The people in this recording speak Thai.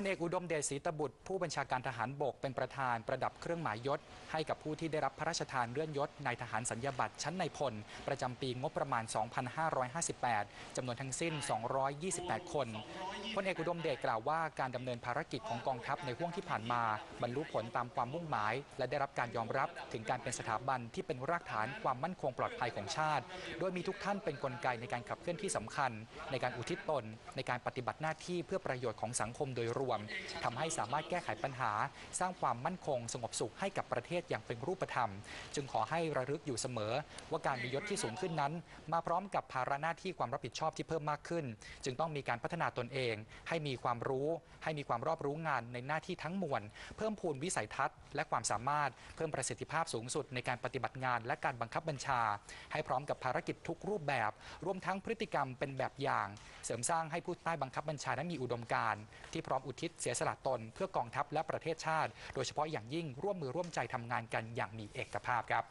ลเอกอุดมเดชศรีตบุตร ผู้บัญชาการทหารบกเป็นประธานประดับเครื่องหมายยศ ให้กับผู้ที่ได้รับพระราชทานเลื่อนยศในทหารสัญญาบัตรชั้นในพล ประจำปีงบประมาณ 2558 จำนวนทั้งสิ้น 228 คนพลเอกอุดมเดชกล่าวว่าการดำเนินภารกิจของกองทัพในห่วงที่ผ่านมา บรรลุผลตามความมุ่งหมาย และได้รับการยอมรับถึงการเป็นสถาบันที่เป็นรากฐานความมั่นคงปลอดภัยของชาติ โดยมีทุกท่านเป็นนกลไกในการขับเคลื่อนที่สำคัญ ในการอุทิศตนในการปฏิบัติหน้าที่เพื่อประโยชน์ของสังคมโดยรวมทำให้สามารถแก้ไขปัญหา สร้างความมั่นคงสงบสุขให้กับประเทศอย่างเป็นรูปธรรม จึงขอให้ระลึกอยู่เสมอ ว่าการมียศที่สูงขึ้นนั้น มาพร้อมกับภาระหน้าที่ความรับผิดชอบที่เพิ่มมากขึ้น จึงต้องมีการพัฒนาตนเอง ให้มีความรู้ ให้มีความรอบรู้งานในหน้าที่ทั้งมวลเพิ่มพูนวิสัยทัศน์และความสามารถเพิ่มประสิทธิภาพสูงสุดในการปฏิบัติงาน และการบังคับบัญชา ให้พร้อมกับภารกิจทุกรูปแบบ รวมทั้งพฤติกรรมเป็นแบบอย่าง เสริมสร้างให้ผู้ใต้บังคับบัญชานั้นมีอุดมการณ์ที่พร้อมอุทิศเสียสละตน เพื่อกองทัพและประเทศชาติ โดยเฉพาะอย่างยิ่งร่วมมือร่วมใจทำงานกันอย่างมีเอกภาพครับ